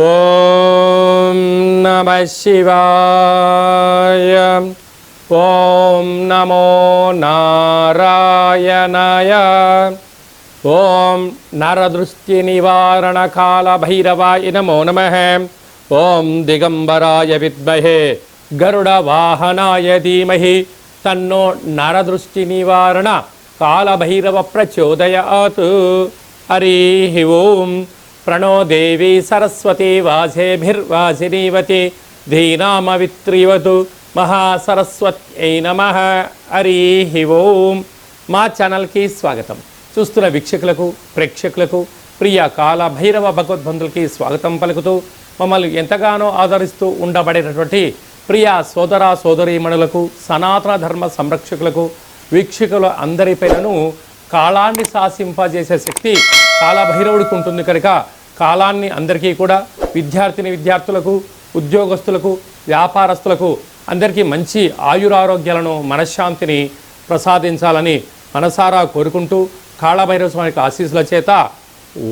ఓం నమ శివాయ ఓం నమో నారాయణాయ ఓం నరదృష్టి నివారణ కాల భైరవాయ నమో నమ ఓం దిగంబరాయ విద్మహే గరుడవాహనాయ ధీమహి తన్నో నరదృష్టి నివారణ కాలభైరవ ప్రచోదయాత్. హరి ఓం. ప్రణో దేవి సరస్వతి వాసేభిర్వాసినీవతి. ధీనామవిత్రివతు మహాసరస్వత్యై నమ. హరి ఓం. మా ఛానల్కి స్వాగతం. చూస్తున్న వీక్షకులకు ప్రేక్షకులకు ప్రియ కాల భైరవ భగవద్బంధులకి స్వాగతం పలుకుతూ మమ్మల్ని ఎంతగానో ఆదరిస్తూ ఉండబడేటటువంటి ప్రియ సోదర సోదరీమణులకు సనాతన ధర్మ సంరక్షకులకు వీక్షకుల అందరిపైనను కాలాన్ని శాసింపజేసే శక్తి కాలభైరవుడికి ఉంటుంది కనుక కాలాన్ని అందరికీ కూడా విద్యార్థిని విద్యార్థులకు ఉద్యోగస్తులకు వ్యాపారస్తులకు అందరికీ మంచి ఆయురారోగ్యాలను మనశ్శాంతిని ప్రసాదించాలని మనసారా కోరుకుంటూ కాళభైరవ స్వామికి ఆశీస్సుల చేత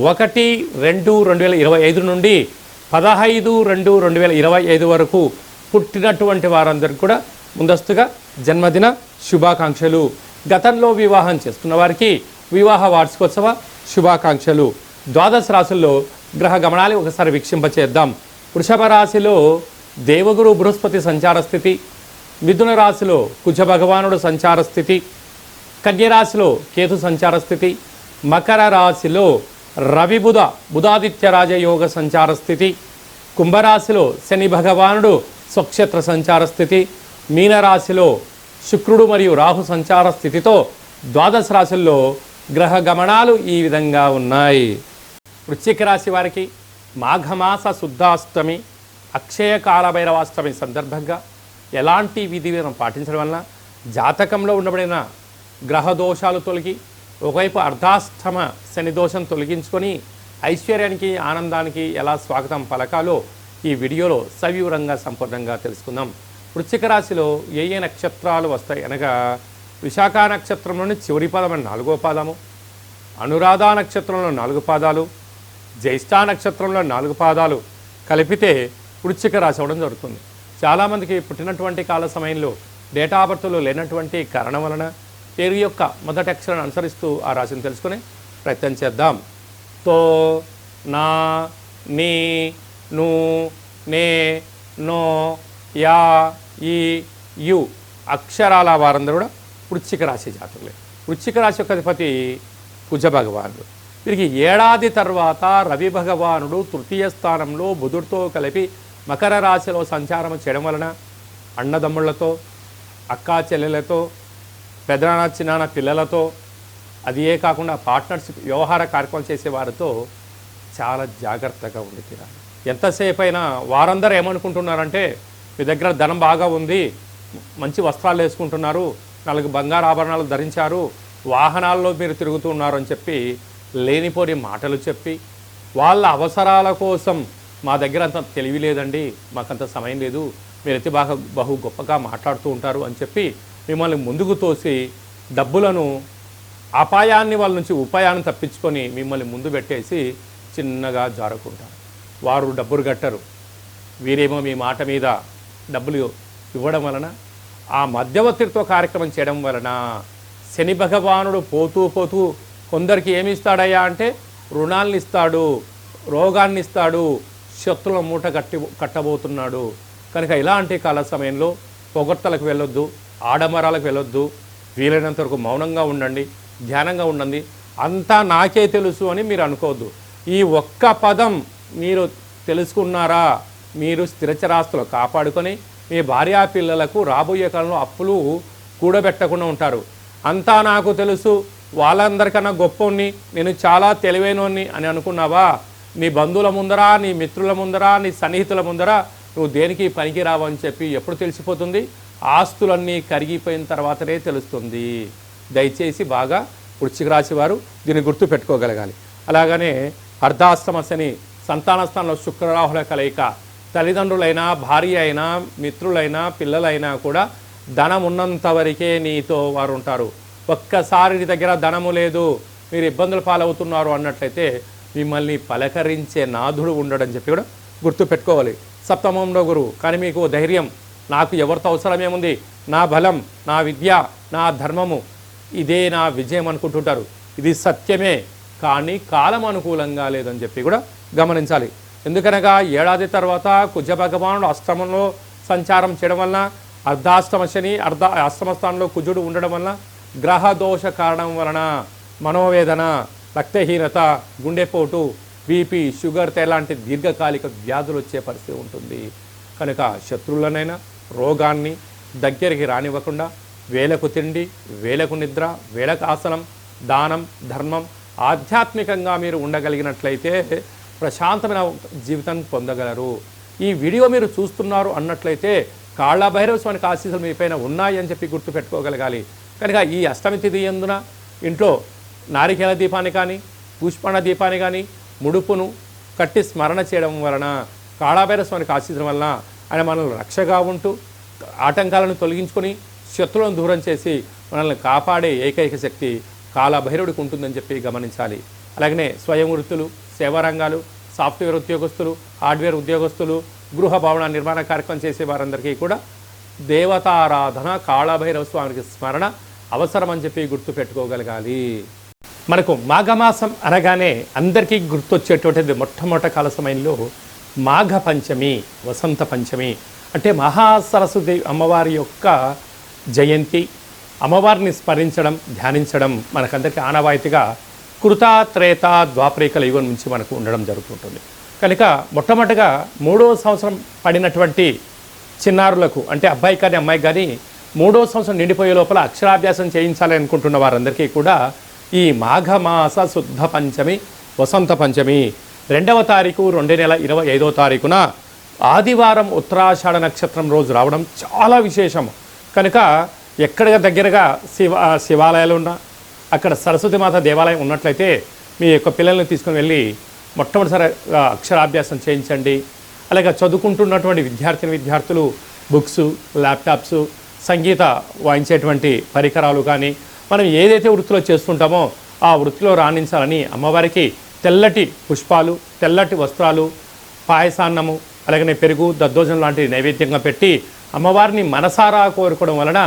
ఒకటి రెండు రెండు వేల ఇరవై ఐదు నుండి పదహైదు రెండు రెండు వేల ఇరవై ఐదు వరకు పుట్టినటువంటి వారందరికీ కూడా ముందస్తుగా జన్మదిన శుభాకాంక్షలు. గతంలో వివాహం చేసుకున్న వారికి వివాహ వార్షికోత్సవ శుభాకాంక్షలు. ద్వాదశ రాశుల్లో గ్రహ గమనాలు ఒకసారి వీక్షింపచేద్దాం. వృషభ రాశిలో దేవగురు బృహస్పతి సంచార స్థితి. మిథున రాశిలో కుజ భగవానుడు సంచార స్థితి. కన్యరాశిలో కేతు సంచార స్థితి. మకర రాశిలో రవి బుధ బుధాదిత్య రాజయోగ సంచార స్థితి. కుంభరాశిలో శని భగవానుడు స్వక్షేత్ర సంచార స్థితి మీనరాశిలో శుక్రుడు మరియు రాహు సంచార స్థితితో ద్వాదశ రాశుల్లో గ్రహ గమనాలు ఈ విధంగా ఉన్నాయి. వృశ్చిక రాశి వారికి మాఘమాస శుద్ధాష్టమి అక్షయ కాలభైరవాష్టమి సందర్భంగా ఎలాంటి విధి విధానం పాటించడం వలన జాతకంలో ఉండబడిన గ్రహ దోషాలు తొలగి ఒకవైపు అర్ధాష్టమ శని దోషం తొలగించుకొని ఐశ్వర్యానికి ఆనందానికి ఎలా స్వాగతం పలకాలో ఈ వీడియోలో సవివరంగా సంపూర్ణంగా తెలుసుకుందాం. వృశ్చిక రాశిలో ఏ ఏ నక్షత్రాలు వస్తాయి అనగా విశాఖ నక్షత్రంలోని చివరి పదం నాలుగో పాదము అనురాధ నక్షత్రంలో నాలుగు పాదాలు జ్యేష్ఠ నక్షత్రంలో నాలుగు పాదాలు కలిపితే వృశ్చిక రాశి అవ్వడం జరుగుతుంది. చాలామందికి పుట్టినటువంటి కాల సమయంలో డేటా బర్త్లో లేనటువంటి కారణం వలన పేరు యొక్క మొదటి అక్షరాన్ని అనుసరిస్తూ ఆ రాశిని తెలుసుకుని ప్రయత్నం చేద్దాం. తో నా నీ ను నే నో యా ఈ యు అక్షరాల వారందరూ కూడా వృశ్చిక రాశి జాతకులే. వృశ్చిక రాశి యొక్క అధిపతి కుజ భగవానుడు. వీరికి ఏడాది తర్వాత రవి భగవానుడు తృతీయ స్థానంలో బుధుడితో కలిపి మకర రాశిలో సంచారం చేయడం వలన అన్నదమ్ముళ్ళతో అక్కా చెల్లెలతో పెదనాన్న చిన్నాన్న పిల్లలతో అది ఏ కాకుండా పార్ట్నర్షిప్ వ్యవహార కార్యక్రమం చేసే వారితో చాలా జాగ్రత్తగా ఉండి తీరాలి ఎంతసేపు అయినా వారందరూ ఏమనుకుంటున్నారంటే మీ దగ్గర ధనం బాగా ఉంది మంచి వస్త్రాలు వేసుకుంటున్నారు నాలుగు బంగారు ఆభరణాలు ధరించారు వాహనాల్లో మీరు తిరుగుతున్నారు అని చెప్పి లేనిపోని మాటలు చెప్పి వాళ్ళ అవసరాల కోసం మా దగ్గర అంత తెలివి లేదండి మాకంత సమయం లేదు మీరైతే బాగా బహు గొప్పగా మాట్లాడుతూ ఉంటారు అని చెప్పి మిమ్మల్ని ముందుకు తోసి డబ్బులను అపాయాన్ని వాళ్ళ నుంచి ఉపాయాన్ని తప్పించుకొని మిమ్మల్ని ముందు పెట్టేసి చిన్నగా జారుకుంటారు. వారు డబ్బులు కట్టరు. వీరేమో మీ మాట మీద డబ్బులు ఇవ్వడం వలన ఆ మధ్యవర్తిత్వ కార్యక్రమం చేయడం వలన శని భగవానుడు పోతూ పోతూ కొందరికి ఏమి ఇస్తాడయ్యా అంటే రుణాలను ఇస్తాడు రోగాన్ని ఇస్తాడు శత్రుల మూట కట్టి కట్టబోతున్నాడు. కనుక ఇలాంటి కాల సమయంలో పొగడ్తలకు వెళ్ళొద్దు ఆడమరాలకు వెళ్ళొద్దు. వీలైనంత వరకు మౌనంగా ఉండండి ధ్యానంగా ఉండండి. అంతా నాకే తెలుసు అని మీరు అనుకోవద్దు. ఈ ఒక్క పదం మీరు తెలుసుకున్నారా? మీరు స్థిరచరాస్తులు కాపాడుకొని మీ భార్యా పిల్లలకు రాబోయే కాలంలో అప్పులు కూడబెట్టకుండా ఉంటారు. అంతా నాకు తెలుసు. వాళ్ళందరికన్నా గొప్పని నేను చాలా తెలివైనోని అని అనుకున్నావా? నీ బంధువుల ముందరా నీ మిత్రుల ముందరా నీ సన్నిహితుల ముందరా నువ్వు దేనికి పనికిరావని చెప్పి ఎప్పుడు తెలిసిపోతుంది? ఆస్తులన్నీ కరిగిపోయిన తర్వాతనే తెలుస్తుంది. దయచేసి బాగా వృశ్చిక రాశి వారు దీన్ని గుర్తుపెట్టుకోగలగాలి. అలాగనే అర్ధాశ్రమ శని సంతాన స్థానంలో శుక్రరాహుల కలయిక. తల్లిదండ్రులైనా భార్య అయినా మిత్రులైనా పిల్లలైనా కూడా ధనం ఉన్నంత వరకే నీతో వారు ఉంటారు. ఒక్కసారి నీ దగ్గర ధనము లేదు మీరు ఇబ్బందులు పాలవుతున్నారు అన్నట్లయితే మిమ్మల్ని పలకరించే నాథుడు ఉండడని చెప్పి కూడా గుర్తు పెట్టుకోవాలి సప్తమంలో గురువు కానీ మీకు ధైర్యం నాకు ఎవరితో అవసరమేముంది నా బలం నా విద్య నా ధర్మము ఇదే నా విజయం అనుకుంటుంటారు. ఇది సత్యమే కానీ కాలం అనుకూలంగా లేదని చెప్పి కూడా గమనించాలి. ఎందుకనగా ఏడాది తర్వాత కుజ భగవానుడు అష్టమంలో సంచారం చేయడం వలన అర్ధాష్టమ శని అర్ధ అష్టమ స్థానంలో కుజుడు ఉండడం వలన గ్రహ దోష కారణం వలన మనోవేదన రక్తహీనత గుండెపోటు బీపీ షుగర్ లాంటి దీర్ఘకాలిక వ్యాధులు వచ్చే పరిస్థితి ఉంటుంది. కనుక శత్రువులనైనా రోగాన్ని దగ్గరికి రానివ్వకుండా వేలకు తిండి వేలకు నిద్ర వేలకు ఆసనం దానం ధర్మం ఆధ్యాత్మికంగా మీరు ఉండగలిగినట్లయితే ప్రశాంతమైన జీవితం పొందగలరు. ఈ వీడియో మీరు చూస్తున్నారు అన్నట్లయితే కాళ్ళ భైరవ స్వామికి ఆశీస్సులు మీ పైన ఉన్నాయి అని చెప్పి గుర్తు పెట్టుకోగలగాలి. కనుక ఈ అష్టమి తిథి ఎందున ఇంట్లో నారికేల దీపాన్ని కానీ పుష్పణ దీపాన్ని కానీ ముడుపును కట్టి స్మరణ చేయడం వలన కాళాభైరవ స్వామికి ఆశీస్సుల వలన ఆయన మనల్ని రక్షగా ఉంటూ ఆటంకాలను తొలగించుకొని శత్రులను దూరం చేసి మనల్ని కాపాడే ఏకైక శక్తి కాలభైరవుడికి ఉంటుందని చెప్పి గమనించాలి. అలాగనే స్వయం వృత్తులు సేవా రంగాలు సాఫ్ట్వేర్ ఉద్యోగస్తులు హార్డ్వేర్ ఉద్యోగస్తులు గృహ భవన నిర్మాణ కార్యక్రమం చేసే వారందరికీ కూడా దేవతారాధన కాళభైరవ స్వామికి స్మరణ అవసరం అని చెప్పి గుర్తు పెట్టుకోగలగాలి. మనకు మాఘమాసం అనగానే అందరికీ గుర్తొచ్చేటువంటిది మొట్టమొదటి కాల సమయంలో మాఘ పంచమి వసంత పంచమి. అంటే మహాసరస్వతి అమ్మవారి యొక్క జయంతి. అమ్మవారిని స్మరించడం ధ్యానించడం మనకందరికీ ఆనవాయితీగా కృత త్రేత ద్వాపరికల యుగం నుంచి మనకు ఉండడం జరుగుతుంటుంది. కనుక మొట్టమొదటిగా మూడో సంవత్సరం పడినటువంటి చిన్నారులకు అంటే అబ్బాయి కానీ అమ్మాయి కానీ మూడో సంవత్సరం నిండిపోయే లోపల అక్షరాభ్యాసం చేయించాలి అనుకుంటున్న వారందరికీ కూడా ఈ మాఘమాస శుద్ధ పంచమి వసంత పంచమి రెండవ తారీఖు రెండు నెల ఇరవై ఐదో తారీఖున ఆదివారం ఉత్తరాషాఢ నక్షత్రం రోజు రావడం చాలా విశేషం కనుక ఎక్కడ దగ్గరగా శివ శివాలయాలు ఉన్నా అక్కడ సరస్వతి మాత దేవాలయం ఉన్నట్లయితే మీ యొక్క పిల్లల్ని తీసుకుని వెళ్ళి మొట్టమొదటిసారి అక్షరాభ్యాసం చేయించండి. అలాగే చదువుకుంటున్నటువంటి విద్యార్థిని విద్యార్థులు బుక్స్ ల్యాప్టాప్స్ సంగీత వాయించేటువంటి పరికరాలు కానీ మనం ఏదైతే వృత్తిలో చేస్తుంటామో ఆ వృత్తిలో రాణించాలని అమ్మవారికి తెల్లటి పుష్పాలు తెల్లటి వస్త్రాలు పాయసాన్నము అలాగనే పెరుగు దద్దోజనం లాంటి నైవేద్యంగా పెట్టి అమ్మవారిని మనసారా కోరుకోవడం వలన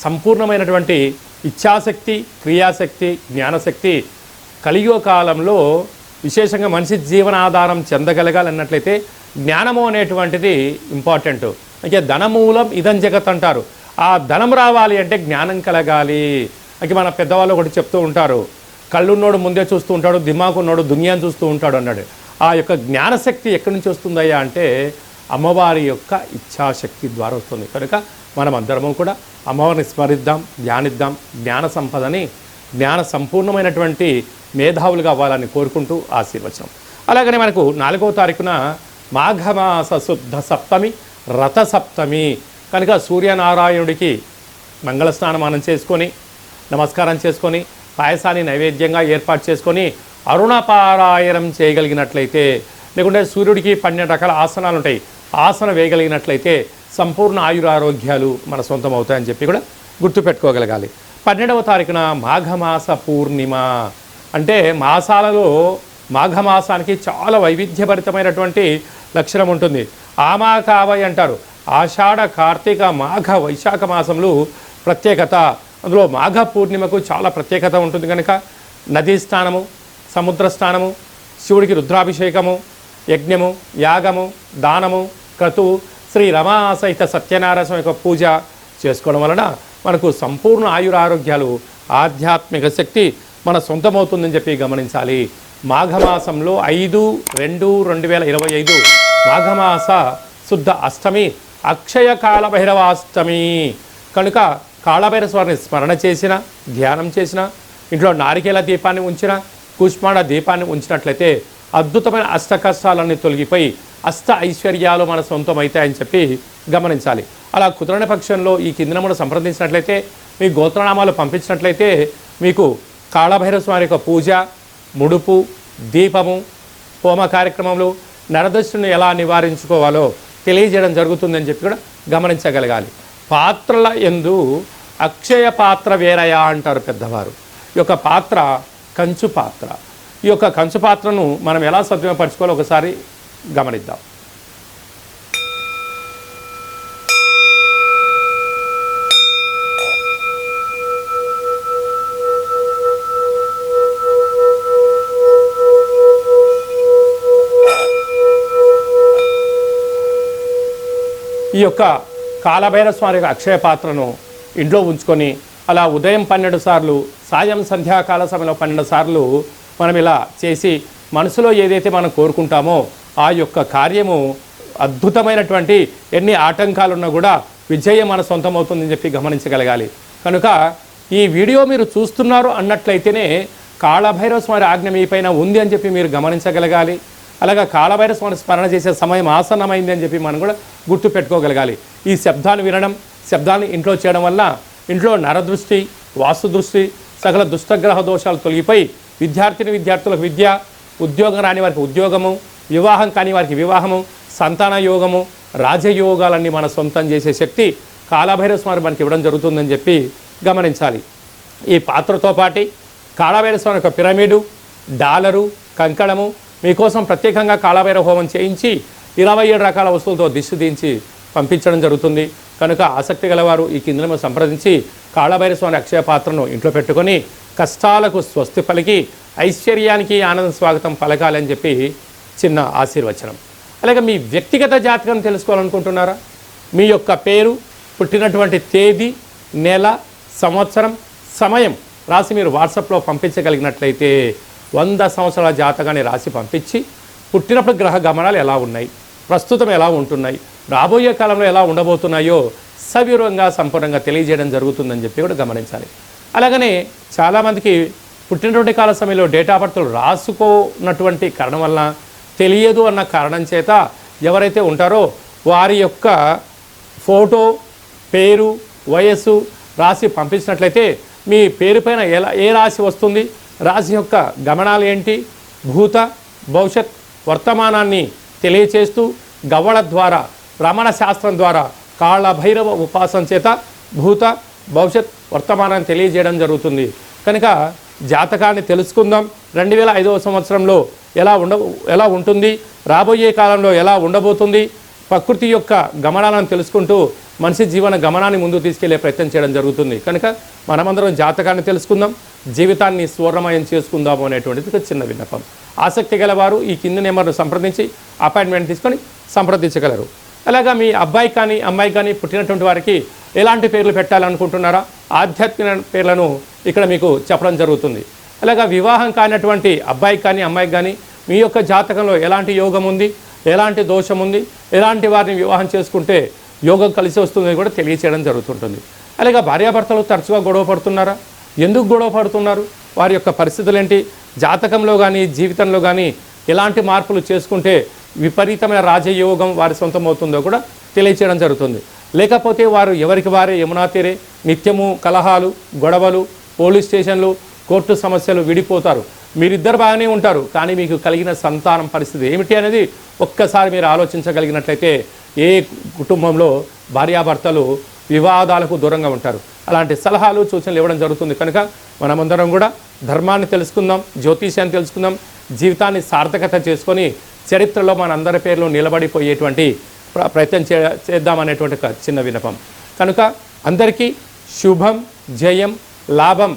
సంపూర్ణమైనటువంటి ఇచ్ఛాశక్తి క్రియాశక్తి జ్ఞానశక్తి కలియుగ కాలంలో విశేషంగా మనిషి జీవనాధారం చెందగలగాలన్నట్లయితే జ్ఞానము అనేటువంటిది ఇంపార్టెంట్ అంటే ధనమూలం ఇదం జగత్ అంటారు. ఆ ధనం రావాలి అంటే జ్ఞానం కలగాలి. అంటే మన పెద్దవాళ్ళు ఒకటి చెప్తూ ఉంటారు. కళ్ళున్నోడు ముందే చూస్తూ ఉంటాడు దిమాకున్నోడు దునియాని చూస్తూ ఉంటాడు అన్నాడు. ఆ యొక్క జ్ఞానశక్తి ఎక్కడి నుంచి వస్తుందయ్యా అంటే అమ్మవారి యొక్క ఇచ్ఛాశక్తి ద్వారా వస్తుంది. కనుక మనం అందరము కూడా అమ్మవారిని స్మరిద్దాం ధ్యానిద్దాం. జ్ఞాన సంపదని జ్ఞాన సంపూర్ణమైనటువంటి మేధావులుగా అవ్వాలని కోరుకుంటూ ఆశీర్వచనం. అలాగనే మనకు నాలుగవ తారీఖున మాఘమాస శుద్ధ సప్తమి రథ సప్తమి. కనుక సూర్యనారాయణుడికి మంగళ స్నానమానం చేసుకొని నమస్కారం చేసుకొని పాయసాన్ని నైవేద్యంగా ఏర్పాటు చేసుకొని అరుణపారాయణం చేయగలిగినట్లయితే లేకుంటే సూర్యుడికి పన్నెండు రకాల ఆసనాలు ఉంటాయి ఆసన వేయగలిగినట్లయితే సంపూర్ణ ఆయురారోగ్యాలు మన సొంతం అవుతాయని చెప్పి కూడా గుర్తుపెట్టుకోగలగాలి. పన్నెండవ తారీఖున మాఘమాస పూర్ణిమ. అంటే మాసాలలో మాఘమాసానికి చాలా వైవిధ్యభరితమైనటువంటి లక్షణం ఉంటుంది. ఆమాకావై అంటారు. ఆషాఢ కార్తీక మాఘ వైశాఖ మాసంలో ప్రత్యేకత. అందులో మాఘ పూర్ణిమకు చాలా ప్రత్యేకత ఉంటుంది కనుక నదీ స్నానము సముద్ర స్నానము శివుడికి రుద్రాభిషేకము యజ్ఞము యాగము దానము క్రతువు శ్రీ రమా సహిత సత్యనారాయణ స్వామి యొక్క పూజ చేసుకోవడం వలన మనకు సంపూర్ణ ఆయురారోగ్యాలు ఆధ్యాత్మిక శక్తి మన సొంతమవుతుందని చెప్పి గమనించాలి. మాఘమాసంలో ఐదు రెండు రెండు వేల ఇరవై ఐదు మాఘమాస శుద్ధ అష్టమి అక్షయ కాళభైరవాష్టమి కనుక కాళభైరవ స్వామిని స్మరణ చేసిన ధ్యానం చేసిన ఇంట్లో నారికేల దీపాన్ని ఉంచిన కుష్మాండ దీపాన్ని ఉంచినట్లయితే అద్భుతమైన అష్ట కష్టాలన్నీ తొలగిపోయి అష్ట ఐశ్వర్యాలు మన సొంతం అవుతాయని చెప్పి గమనించాలి. అలా కుదరని పక్షంలో ఈ కిందనమును సంప్రదించినట్లయితే మీ గోత్రనామాలు పంపించినట్లయితే మీకు కాళభైరవ స్వామి యొక్క పూజ ముడుపు దీపము హోమ కార్యక్రమంలో నరదృష్టిని ఎలా నివారించుకోవాలో తెలియజేయడం జరుగుతుందని చెప్పి కూడా గమనించగలగాలి. పాత్రల ఎందు అక్షయ పాత్ర వేరయా అంటారు పెద్దవారు. ఈ యొక్క పాత్ర కంచు పాత్ర. ఈ యొక్క కంచు పాత్రను మనం ఎలా సద్వినపరచుకోవాలో ఒకసారి గమనిద్దాం. ఈ యొక్క కాలభైర స్వామి యొక్క అక్షయ పాత్రను ఇంట్లో ఉంచుకొని అలా ఉదయం పన్నెండు సార్లు సాయం సంధ్యాకాల సమయంలో పన్నెండు సార్లు మనం ఇలా చేసి మనసులో ఏదైతే మనం కోరుకుంటామో ఆ యొక్క కార్యము అద్భుతమైనటువంటి ఎన్ని ఆటంకాలున్నా కూడా విజయం మన సొంతమవుతుందని చెప్పి గమనించగలగాలి. కనుక ఈ వీడియో మీరు చూస్తున్నారు అన్నట్లయితేనే కాళభైరవ స్వామి ఆజ్ఞ మీ పైన ఉంది అని చెప్పి మీరు గమనించగలగాలి. అలాగా కాళభైరవ స్వామి స్మరణ చేసే సమయం ఆసన్నమైంది అని చెప్పి మనం కూడా గుర్తు పెట్టుకోగలగాలి. ఈ శబ్దాన్ని వినడం శబ్దాన్ని ఇంట్లో చేయడం వల్ల ఇంట్లో నరదృష్టి వాస్తు దృష్టి సకల దుష్టగ్రహ దోషాలు తొలగిపోయి విద్యార్థిని విద్యార్థులకు విద్య ఉద్యోగం రాని వారికి ఉద్యోగము వివాహం కాని వారికి వివాహము సంతాన యోగము రాజయోగాలన్నీ మన సొంతం చేసే శక్తి కాళభైరవ స్వామి మనకి ఇవ్వడం జరుగుతుందని చెప్పి గమనించాలి. ఈ పాత్రతో పాటి కాళభైరవ స్వామి యొక్క పిరమిడు డాలరు కంకణము మీకోసం ప్రత్యేకంగా కాళభైరవ హోమం చేయించి ఇరవై ఏడు రకాల వస్తువులతో దిష్టి దించి పంపించడం జరుగుతుంది. కనుక ఆసక్తి గలవారు ఈ కింద సంప్రదించి కాళభైరవ స్వామి అక్షయ పాత్రను ఇంట్లో పెట్టుకొని కష్టాలకు స్వస్తి పలికి ఐశ్వర్యానికి ఆనంద స్వాగతం పలకాలని చెప్పి చిన్న ఆశీర్వచనం. అలాగే మీ వ్యక్తిగత జాతకం తెలుసుకోవాలనుకుంటున్నారా? మీ యొక్క పేరు పుట్టినటువంటి తేదీ నెల సంవత్సరం సమయం రాసి మీరు వాట్సాప్లో పంపించగలిగినట్లయితే వంద సంవత్సరాల జాతకాన్ని రాసి పంపించి పుట్టినప్పుడు గ్రహ గమనాలు ఎలా ఉన్నాయి? ప్రస్తుతం ఎలా ఉంటున్నాయి? రాబోయే కాలంలో ఎలా ఉండబోతున్నాయో సవివరంగా సంపూర్ణంగా తెలియజేయడం జరుగుతుందని చెప్పి కూడా గమనించాలి. అలాగనే చాలామందికి పుట్టినటువంటి కాల సమయంలో డేట్ ఆఫ్ బర్త్లు రాసుకోనటువంటి కారణం వలన తెలియదు అన్న కారణం చేత ఎవరైతే ఉంటారో వారి యొక్క ఫోటో పేరు వయస్సు రాసి పంపించినట్లయితే మీ పేరు పైన ఎలా ఏ రాశి వస్తుంది రాశి యొక్క గమనాలు ఏంటి భూత భవిష్యత్ వర్తమానాన్ని తెలియచేస్తూ గవ్వళ ద్వారా రమణ శాస్త్రం ద్వారా కాళ్ళ భైరవ ఉపాసన చేత భూత భవిష్యత్ వర్తమానాన్ని తెలియజేయడం జరుగుతుంది. కనుక జాతకాన్ని తెలుసుకుందాం. రెండు వేల ఐదవ సంవత్సరంలో ఎలా ఉండ ఎలా ఉంటుంది రాబోయే కాలంలో ఎలా ఉండబోతుంది ప్రకృతి యొక్క గమనాలను తెలుసుకుంటూ మనిషి జీవన గమనాన్ని ముందుకు తీసుకెళ్ళే ప్రయత్నం చేయడం జరుగుతుంది. కనుక మనమందరం జాతకాన్ని తెలుసుకుందాం జీవితాన్ని స్వర్ణమయం చేసుకుందాము అనేటువంటిది ఒక చిన్న విన్నపం. ఆసక్తి గలవారు ఈ కింది నెంబర్ను సంప్రదించి అపాయింట్మెంట్ తీసుకొని సంప్రదించగలరు. అలాగా మీ అబ్బాయి కానీ అమ్మాయి కానీ పుట్టినటువంటి వారికి ఎలాంటి పేర్లు పెట్టాలనుకుంటున్నారా? ఆధ్యాత్మిక పేర్లను ఇక్కడ మీకు చెప్పడం జరుగుతుంది. అలాగా వివాహం కానటువంటి అబ్బాయికి కానీ అమ్మాయికి కానీ మీ యొక్క జాతకంలో ఎలాంటి యోగం ఉంది? ఎలాంటి దోషం ఉంది? ఎలాంటి వారిని వివాహం చేసుకుంటే యోగం కలిసి వస్తుందని కూడా తెలియచేయడం జరుగుతుంటుంది. అలాగే భార్యాభర్తలు తరచుగా గొడవ పడుతున్నారా? ఎందుకు గొడవ పడుతున్నారు? వారి యొక్క పరిస్థితులు ఏంటి జాతకంలో కానీ జీవితంలో కానీ ఎలాంటి మార్పులు చేసుకుంటే విపరీతమైన రాజయోగం వారి సొంతం అవుతుందో కూడా తెలియచేయడం జరుగుతుంది. లేకపోతే వారు ఎవరికి వారే యమునా తీరే నిత్యము కలహాలు గొడవలు పోలీస్ స్టేషన్లు కోర్టు సమస్యలు విడిపోతారు. మీరిద్దరు బాగానే ఉంటారు కానీ మీకు కలిగిన సంతానం పరిస్థితి ఏమిటి అనేది ఒక్కసారి మీరు ఆలోచించగలిగినట్లయితే ఏ కుటుంబంలో భార్యాభర్తలు వివాదాలకు దూరంగా ఉంటారు. అలాంటి సలహాలు సూచనలు ఇవ్వడం జరుగుతుంది. కనుక మనమందరం కూడా ధర్మాన్ని తెలుసుకుందాం జ్యోతిష్యాన్ని తెలుసుకుందాం జీవితాన్ని సార్థకత చేసుకొని చరిత్రలో మనందరి పేర్లు నిలబడిపోయేటువంటి ప్ర- ప్రయత్నం చే చేద్దామనేటువంటి చిన్న వినపం కనుక అందరికీ శుభం జయం లాభం.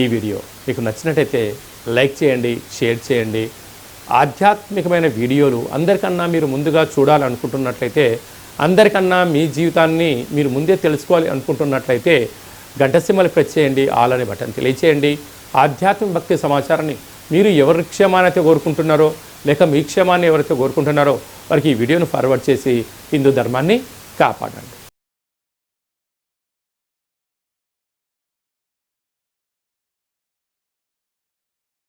ఈ వీడియో. మీకు నచ్చినట్టయితే లైక్ చేయండి షేర్ చేయండి. ఆధ్యాత్మికమైన వీడియోలు అందరికన్నా మీరు ముందుగా చూడాలనుకుంటున్నట్లయితే అందరికన్నా మీ జీవితాన్ని మీరు ముందే తెలుసుకోవాలి అనుకుంటున్నట్లయితే గంటసిమ్మలు ప్రెస్ చేయండి ఆల్ అనే బటన్ తెలియచేయండి. ఆధ్యాత్మిక భక్తి సమాచారాన్ని మీరు ఎవరి క్షేమానైతే కోరుకుంటున్నారో లేక మీ క్షేమాన్ని ఎవరైతే కోరుకుంటున్నారో వారికి ఈ వీడియోను ఫార్వర్డ్ చేసి హిందూ ధర్మాన్ని కాపాడండి.